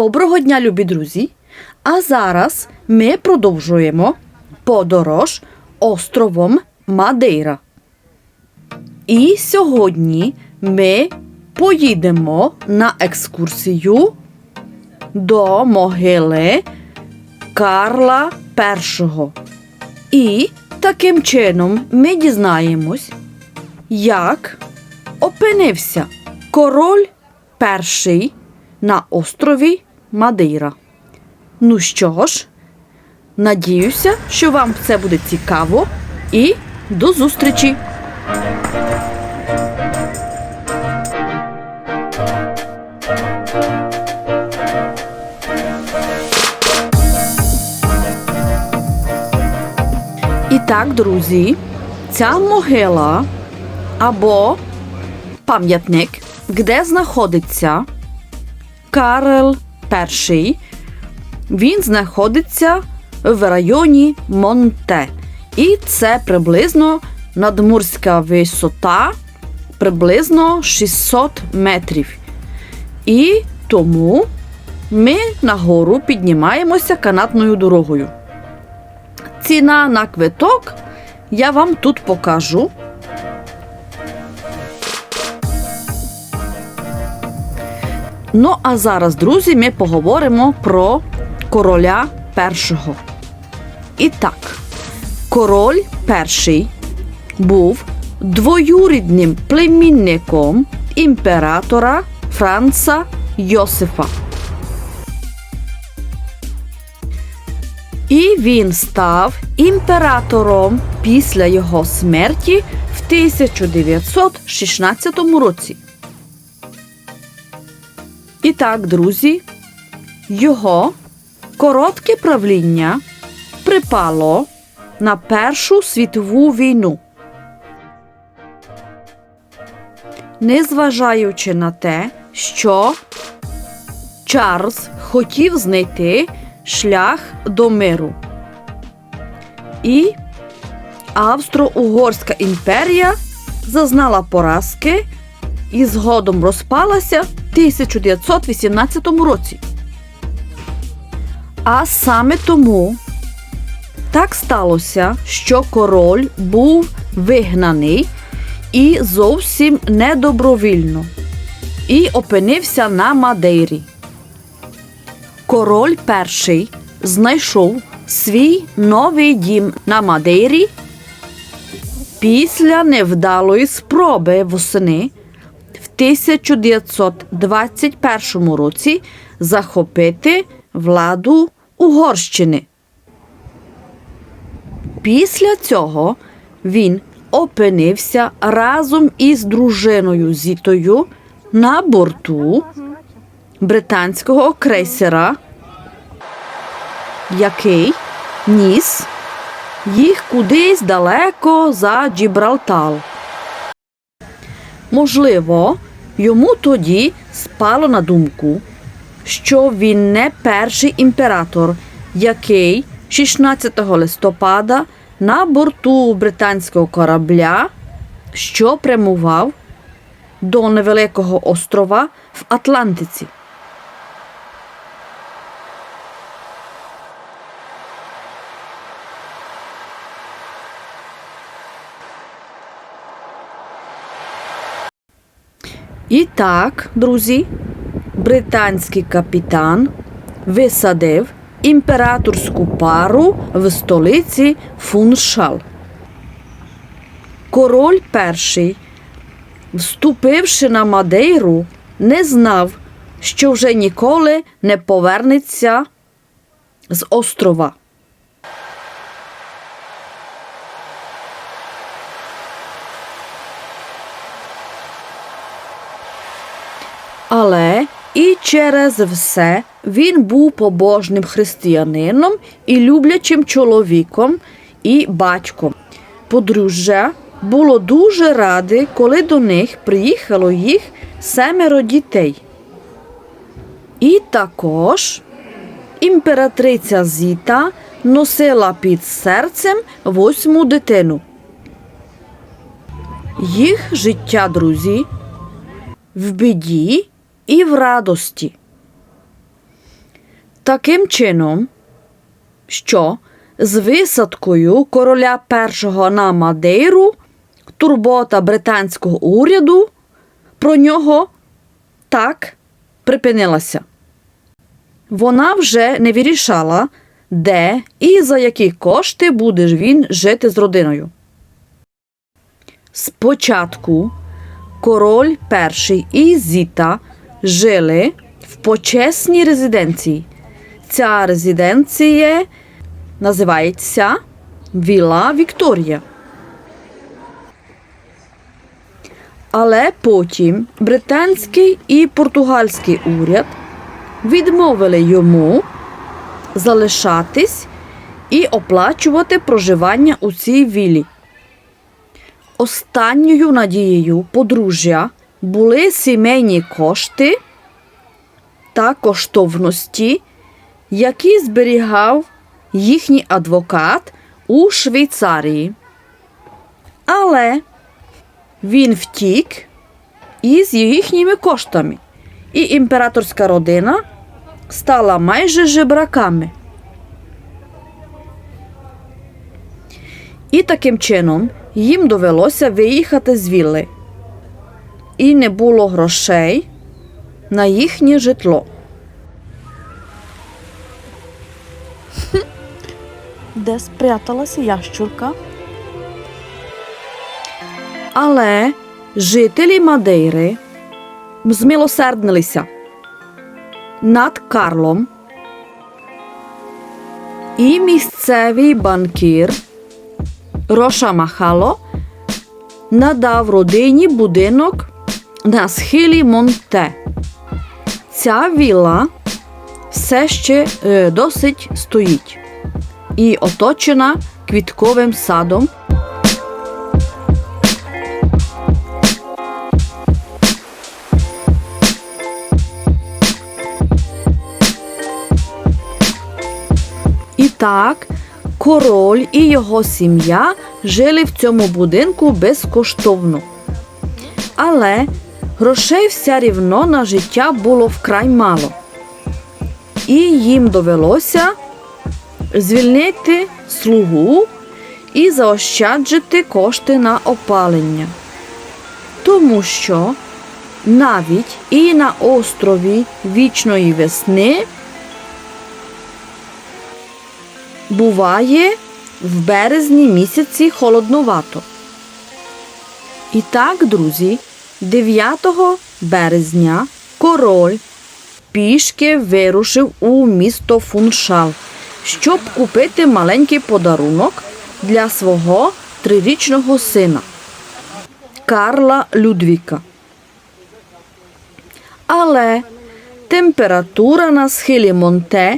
Доброго дня, любі друзі! А зараз ми продовжуємо подорож островом Мадейра. І сьогодні ми поїдемо на екскурсію до могили Карла І. І таким чином ми дізнаємось, як опинився король перший на острові Мадейра. Ну що ж, надіюся, що вам це буде цікаво і до зустрічі! І так, друзі, ця могила або пам'ятник, де знаходиться Карл І, він знаходиться в районі Монте. І це приблизно надморська висота приблизно 600 метрів. І тому ми нагору піднімаємося канатною дорогою. Ціна на квиток я вам тут покажу. Ну, а зараз, друзі, ми поговоримо про короля першого. І так, король перший був двоюрідним племінником імператора Франца Йосифа. І він став імператором після його смерті в 1916 році. І так, друзі, його коротке правління припало на Першу світову війну. Незважаючи на те, що Чарльз хотів знайти шлях до миру. І Австро-Угорська імперія зазнала поразки і згодом розпалася 1918 році. А саме тому так сталося, що король був вигнаний і зовсім недобровільно і опинився на Мадейрі. Король перший знайшов свій новий дім на Мадейрі після невдалої спроби восени 1921 році захопити владу Угорщини. Після цього він опинився разом із дружиною Зітою на борту британського крейсера, який ніс їх кудись далеко за Джібралтар. Можливо, йому тоді спало на думку, що він не перший імператор, який 16 листопада на борту британського корабля, що прямував до невеликого острова в Атлантиці. І так, друзі, британський капітан висадив імператорську пару в столиці Фуншал. Король перший, вступивши на Мадейру, не знав, що вже ніколи не повернеться з острова. Але і через все він був побожним християнином і люблячим чоловіком і батьком. Подружжя було дуже раде, коли до них приїхало їх семеро дітей. І також імператриця Зіта носила під серцем восьму дитину. Їх життя, друзі, в біді і в радості. таким чином, що з висадкою короля першого на Мадейру турбота британського уряду про нього так припинилася. Вона вже не вирішала, де і за які кошти буде він жити з родиною. Спочатку король перший і Зіта жили в почесній резиденції. Ця резиденція називається Віла Вікторія. Але потім британський і португальський уряд відмовили йому залишатись і оплачувати проживання у цій вілі. Останньою надією подружжя були сімейні кошти та коштовності, які зберігав їхній адвокат у Швейцарії. Але він втік із їхніми коштами, і імператорська родина стала майже жебраками. І таким чином їм довелося виїхати з вілли. І не було грошей на їхнє житло. Де спряталася ящурка? Але жителі Мадейри змилосерднилися над Карлом, і місцевий банкір Роша Махало надав родині будинок на схилі Монте. Ця вілла все ще е, досить стоїть і оточена квітковим садом. І так, король і його сім'я жили в цьому будинку безкоштовно. Але грошей все рівно на життя було вкрай мало. І їм довелося звільнити слугу і заощаджити кошти на опалення. Тому що навіть і на острові вічної весни буває в березні місяці холодновато. І так, друзі, 9 березня король пішки вирушив у місто Фуншал, щоб купити маленький подарунок для свого трирічного сина Карла Людвіка. Але температура на схилі Монте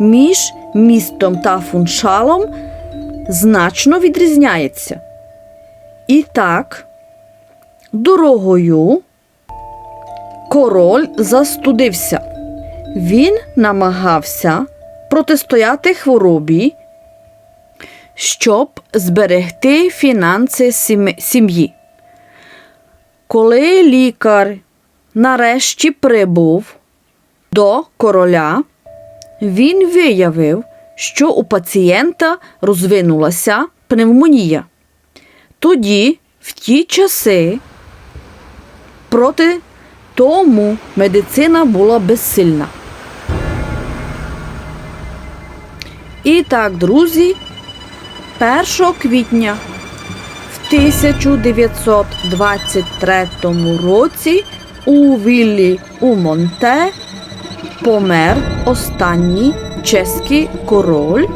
між містом та фуншалом значно відрізняється. І так, дорогою король застудився. Він намагався протистояти хворобі, щоб зберегти фінанси сім'ї. Коли лікар нарешті прибув до короля, він виявив, що у пацієнта розвинулася пневмонія. Тоді, в ті часи, проти тому медицина була безсильна. І так, друзі, 1 квітня в 1923 році у віллі у Монте помер останній чеський король,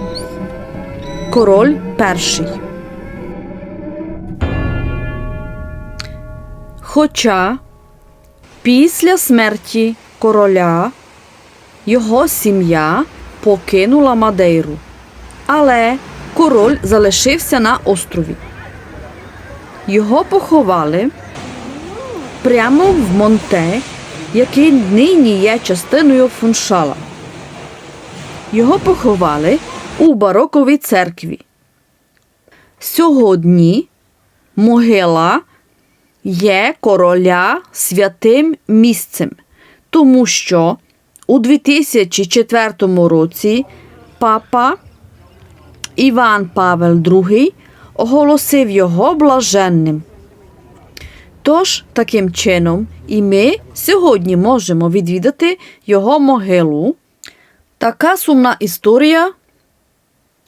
король перший. Хоча після смерті короля його сім'я покинула Мадейру, але король залишився на острові. Його поховали прямо в Монте, який нині є частиною фуншала. Його поховали у бароковій церкві. Сьогодні могила є короля святим місцем, тому що у 2004 році папа Іван Павел II оголосив його блаженним. Тож, таким чином, і ми сьогодні можемо відвідати його могилу. Така сумна історія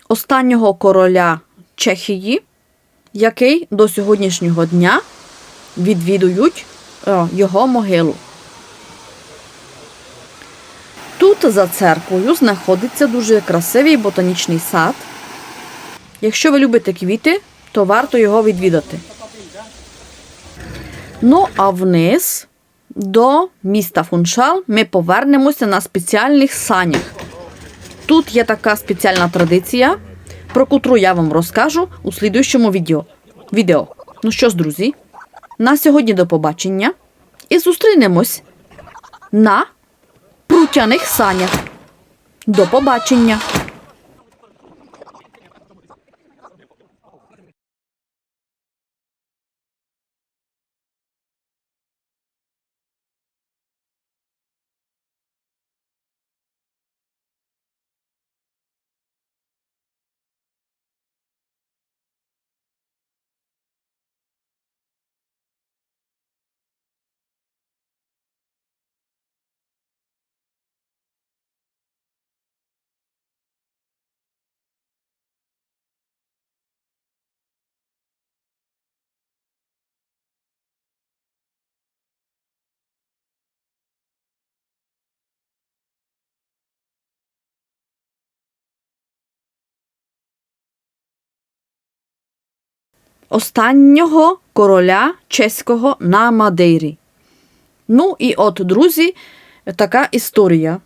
останнього короля Чехії, який до сьогоднішнього дня відвідують е, його могилу. Тут за церквою знаходиться дуже красивий ботанічний сад. Якщо ви любите квіти, то варто його відвідати. Ну, а вниз до міста Фуншал ми повернемося на спеціальних санях. Тут є така спеціальна традиція, про котру я вам розкажу у слідуючому відео. відео. Ну що ж, друзі, на сьогодні до побачення і зустрінемось на прутяних санях. До побачення! Останнього короля чеського на Мадейрі. Ну і от, друзі, така історія.